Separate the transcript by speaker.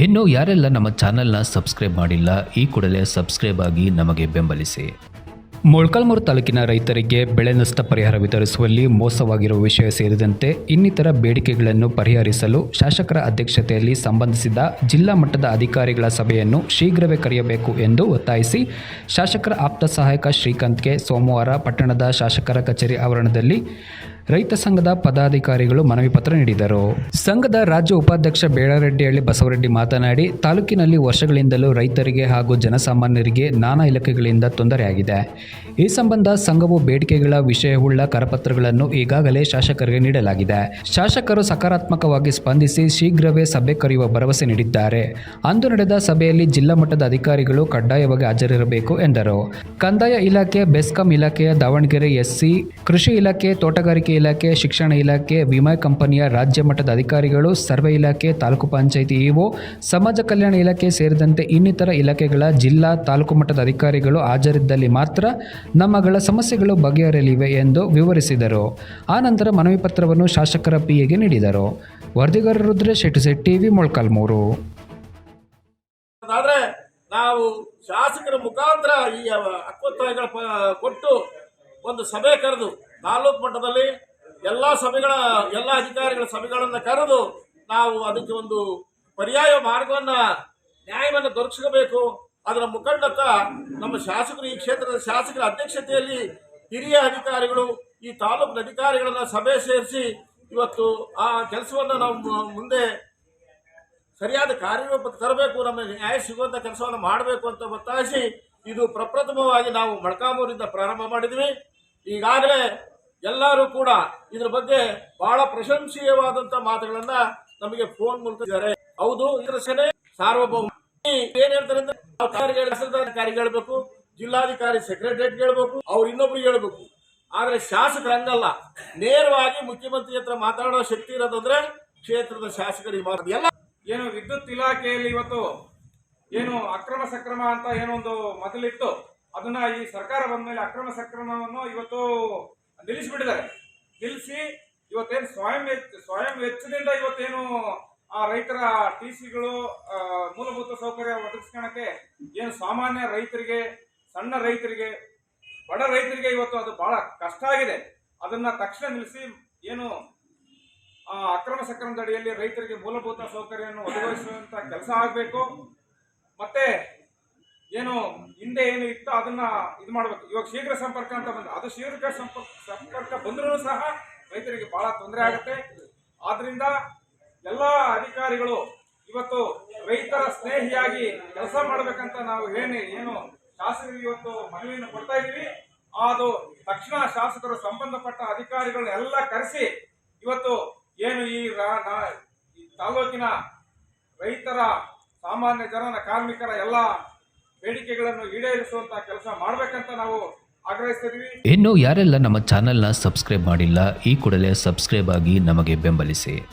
Speaker 1: ಇನ್ನು ಯಾರೆಲ್ಲ ನಮ್ಮ ಚಾನೆಲ್ನ ಸಬ್ಸ್ಕ್ರೈಬ್ ಮಾಡಿಲ್ಲ, ಈ ಕೂಡಲೇ ಸಬ್ಸ್ಕ್ರೈಬ್ ಆಗಿ ನಮಗೆ ಬೆಂಬಲಿಸಿ. ಮೊಳಕಾಲ್ಮೂರು ತಾಲೂಕಿನ ರೈತರಿಗೆ ಬೆಳೆ ನಷ್ಟ ಪರಿಹಾರ ವಿತರಿಸುವಲ್ಲಿ ಮೋಸವಾಗಿರುವ ವಿಷಯ ಸೇರಿದಂತೆ ಇನ್ನಿತರ ಬೇಡಿಕೆಗಳನ್ನು ಪರಿಹರಿಸಲು ಶಾಸಕರ ಅಧ್ಯಕ್ಷತೆಯಲ್ಲಿ ಸಂಬಂಧಿಸಿದ ಜಿಲ್ಲಾ ಮಟ್ಟದ ಅಧಿಕಾರಿಗಳ ಸಭೆಯನ್ನು ಶೀಘ್ರವೇ ಕರೆಯಬೇಕು ಎಂದು ಒತ್ತಾಯಿಸಿ, ಶಾಸಕರ ಆಪ್ತ ಸಹಾಯಕ ಶ್ರೀಕಾಂತ್ಗೆ ಸೋಮವಾರ ಪಟ್ಟಣದ ಶಾಸಕರ ಕಚೇರಿ ಆವರಣದಲ್ಲಿ ರೈತ ಸಂಘದ ಪದಾಧಿಕಾರಿಗಳು ಮನವಿ ಪತ್ರ ನೀಡಿದರು. ಸಂಘದ ರಾಜ್ಯ ಉಪಾಧ್ಯಕ್ಷ ಬೇಳರೆಡ್ಡಿಹಳ್ಳಿ ಬಸವರೆಡ್ಡಿ ಮಾತನಾಡಿ, ತಾಲೂಕಿನಲ್ಲಿ ವರ್ಷಗಳಿಂದಲೂ ರೈತರಿಗೆ ಹಾಗೂ ಜನಸಾಮಾನ್ಯರಿಗೆ ನಾನಾ ಇಲಾಖೆಗಳಿಂದ ತೊಂದರೆಯಾಗಿದೆ ಈ ಸಂಬಂಧ ಸಂಘವು ಬೇಡಿಕೆಗಳ ವಿಷಯವುಳ್ಳ ಕರಪತ್ರಗಳನ್ನು ಈಗಾಗಲೇ ಶಾಸಕರಿಗೆ ನೀಡಲಾಗಿದೆ. ಶಾಸಕರು ಸಕಾರಾತ್ಮಕವಾಗಿ ಸ್ಪಂದಿಸಿ ಶೀಘ್ರವೇ ಸಭೆ ಕರೆಯುವ ಭರವಸೆ ನೀಡಿದ್ದಾರೆ. ಅಂದು ನಡೆದ ಸಭೆಯಲ್ಲಿ ಜಿಲ್ಲಾ ಮಟ್ಟದ ಅಧಿಕಾರಿಗಳು ಕಡ್ಡಾಯವಾಗಿ ಹಾಜರಿರಬೇಕು ಎಂದರು. ಕಂದಾಯ ಇಲಾಖೆ, ಬೆಸ್ಕಾಂ ಇಲಾಖೆಯ ದಾವಣಗೆರೆ ಎಸ್ಸಿ, ಕೃಷಿ ಇಲಾಖೆ, ತೋಟಗಾರಿಕೆ ಇಲಾಖೆ, ಶಿಕ್ಷಣ ಇಲಾಖೆ, ವಿಮಾ ಕಂಪನಿಯ ರಾಜ್ಯ ಮಟ್ಟದ ಅಧಿಕಾರಿಗಳು, ಸರ್ವೆ ಇಲಾಖೆ, ತಾಲೂಕು ಪಂಚಾಯಿತಿ ಇಒ ಸಮಾಜ ಕಲ್ಯಾಣ ಇಲಾಖೆ ಸೇರಿದಂತೆ ಇನ್ನಿತರ ಇಲಾಖೆಗಳ ಜಿಲ್ಲಾ, ತಾಲೂಕು ಮಟ್ಟದ ಅಧಿಕಾರಿಗಳು ಹಾಜರಿದ್ದಲ್ಲಿ ಮಾತ್ರ ನಮ್ಮಗಳ ಸಮಸ್ಯೆಗಳು ಬಗೆಹರಿಯಲಿವೆ ಎಂದು ವಿವರಿಸಿದರು. ಆನಂತರ ಮನವಿ ಪತ್ರವನ್ನು ಶಾಸಕರ ಪಿಎಗೆ ನೀಡಿದರು. ವರದಿಗಾರ ರುದ್ರೇಶ್ ಶೆಟ್ಟಿ ಟಿವಿ, ಮೊಳಕಾಲ್ಮೂರು.
Speaker 2: ನಾವು ಶಾಸಕರ ಮುಖಾಂತರ ಈ ಕೊಟ್ಟು ಒಂದು ಸಭೆ ಕರೆದು ತಾಲೂಕು ಮಟ್ಟದಲ್ಲಿ ಎಲ್ಲ ಸಭೆಗಳ, ಎಲ್ಲ ಅಧಿಕಾರಿಗಳ ಸಭೆಗಳನ್ನು ಕರೆದು ನಾವು ಅದಕ್ಕೆ ಒಂದು ಪರ್ಯಾಯ ಮಾರ್ಗವನ್ನ, ನ್ಯಾಯವನ್ನು ದೊರಕಿಸಬೇಕು ಅದರ ಮುಖಂಡತ್ತ ನಮ್ಮ ಶಾಸಕರು, ಈ ಕ್ಷೇತ್ರದ ಶಾಸಕರ ಅಧ್ಯಕ್ಷತೆಯಲ್ಲಿ ಹಿರಿಯ ಅಧಿಕಾರಿಗಳು, ಈ ತಾಲೂಕಿನ ಅಧಿಕಾರಿಗಳನ್ನು ಸಭೆ ಸೇರಿಸಿ ಇವತ್ತು ಆ ಕೆಲಸವನ್ನು ನಾವು ಮುಂದೆ ಸರಿಯಾದ ಕಾರ್ಯರೂಪಕ್ಕೆ ತರಬೇಕು ನಮ್ಮ ನ್ಯಾಯ ಸಿಗುವಂಥ ಕೆಲಸವನ್ನು ಮಾಡಬೇಕು ಅಂತ ಒತ್ತಾಯಿಸಿ, ಇದು ಪ್ರಪ್ರಥಮವಾಗಿ ನಾವು ಮೊಳಕಾಮೂರಿಂದ ಪ್ರಾರಂಭ ಮಾಡಿದ್ವಿ. ಈಗಾಗಲೇ ಎಲ್ಲರೂ ಕೂಡ ಇದ್ರ ಬಗ್ಗೆ ಬಹಳ ಪ್ರಶಂಸೀಯವಾದಂತ ಮಾತುಗಳನ್ನ ನಮಗೆ ಫೋನ್ ಮೂಲಕ ಹೌದು, ಇದರ ಸೆನೆ ಸಾರ್ವಭೌಮ. ಏನ್ ಹೇಳ್ತಾರೆ ಅಂದ್ರೆ ಹೇಳ್ಬೇಕು, ಜಿಲ್ಲಾಧಿಕಾರಿ ಸೆಕ್ರೆಟರಿಯೇಟ್ ಹೇಳ್ಬೇಕು, ಅವ್ರು ಇನ್ನೊಬ್ರು ಹೇಳ್ಬೇಕು. ಆದ್ರೆ ಶಾಸಕರು ಹಂಗಲ್ಲ. ನೇರವಾಗಿ ಮುಖ್ಯಮಂತ್ರಿ ಹತ್ರ ಮಾತಾಡೋ ಶಕ್ತಿ ಇರೋದಂದ್ರೆ ಕ್ಷೇತ್ರದ ಶಾಸಕರಿಗೆ ಮಾತ್ರ ಎಲ್ಲ
Speaker 3: ಏನು ವಿದ್ಯುತ್ ಇಲಾಖೆಯಲ್ಲಿ ಇವತ್ತು ಏನು ಅಕ್ರಮ ಸಕ್ರಮ ಅಂತ ಏನೊಂದು ಮೊದಲಿತ್ತು ಅದನ್ನ ಈ ಸರ್ಕಾರ ಬಂದ ಮೇಲೆ ಅಕ್ರಮ ಸಕ್ರಮವನ್ನು ಇವತ್ತು ನಿಲ್ಲಿಸಿಬಿಟ್ಟಿದ್ದಾರೆ. ನಿಲ್ಲಿಸಿ ಇವತ್ತೇನು ಸ್ವಯಂ ಸ್ವಯಂ ವೆಚ್ಚದಿಂದ ಇವತ್ತೇನು ಆ ರೈತರ ಟಿ ಸಿಗಳು ಮೂಲಭೂತ ಸೌಕರ್ಯ ಒದಗಿಸ್ಕೊಳಕ್ಕೆ ಏನು ಸಾಮಾನ್ಯ ರೈತರಿಗೆ, ಸಣ್ಣ ರೈತರಿಗೆ, ಬಡ ರೈತರಿಗೆ ಇವತ್ತು ಅದು ಬಹಳ ಕಷ್ಟ ಆಗಿದೆ. ಅದನ್ನ ತಕ್ಷಣ ನಿಲ್ಲಿಸಿ ಏನು ಆ ಅಕ್ರಮ ಸಕ್ರಮದಡಿಯಲ್ಲಿ ರೈತರಿಗೆ ಮೂಲಭೂತ ಸೌಕರ್ಯವನ್ನು ಒದಗಿಸುವಂತ ಕೆಲಸ ಆಗಬೇಕು. ಮತ್ತೆ ಏನು ಹಿಂದೆ ಏನು ಇತ್ತು ಅದನ್ನ ಇದು ಮಾಡಬೇಕು. ಇವಾಗ ಶೀಘ್ರ ಸಂಪರ್ಕ ಅಂತ ಬಂದ ಅದು ಶೀಘ್ರ ಸಂಪರ್ಕ ಸಂಪರ್ಕ ಬಂದರೂ ಸಹ ರೈತರಿಗೆ ಬಹಳ ತೊಂದರೆ ಆಗುತ್ತೆ. ಆದ್ರಿಂದ ಎಲ್ಲ ಅಧಿಕಾರಿಗಳು ಇವತ್ತು ರೈತರ ಸ್ನೇಹಿಯಾಗಿ ಕೆಲಸ ಮಾಡಬೇಕಂತ ನಾವು ಏನು ಏನು ಶಾಸಕರಿಗೆ ಇವತ್ತು ಮನವಿಯನ್ನು ಕೊಡ್ತಾ ಇದೀವಿ ಅದು ತಕ್ಷಣ ಶಾಸಕರು ಸಂಬಂಧಪಟ್ಟ ಅಧಿಕಾರಿಗಳನ್ನ ಎಲ್ಲ ಕರೆಸಿ ಇವತ್ತು ಏನು ಈ ತಾಲೂಕಿನ ರೈತರ ಸಾಮಾನ್ಯ ಜನರ ಕಾರ್ಮಿಕರ ಎಲ್ಲ ಬೇಡಿಕೆಗಳನ್ನು ಈಡೇರಿಸುವಂತ ಕೆಲಸ ಮಾಡಬೇಕಂತ ನಾವು
Speaker 1: ಇನ್ನು ಯಾರೆಲ್ಲ ನಮ್ಮ ಚಾನೆಲ್ನ ಸಬ್ಸ್ಕ್ರೈಬ್ ಮಾಡಿಲ್ಲ, ಈ ಕೂಡಲೇ ಸಬ್ಸ್ಕ್ರೈಬ್ ಆಗಿ ನಮಗೆ ಬೆಂಬಲಿಸಿ.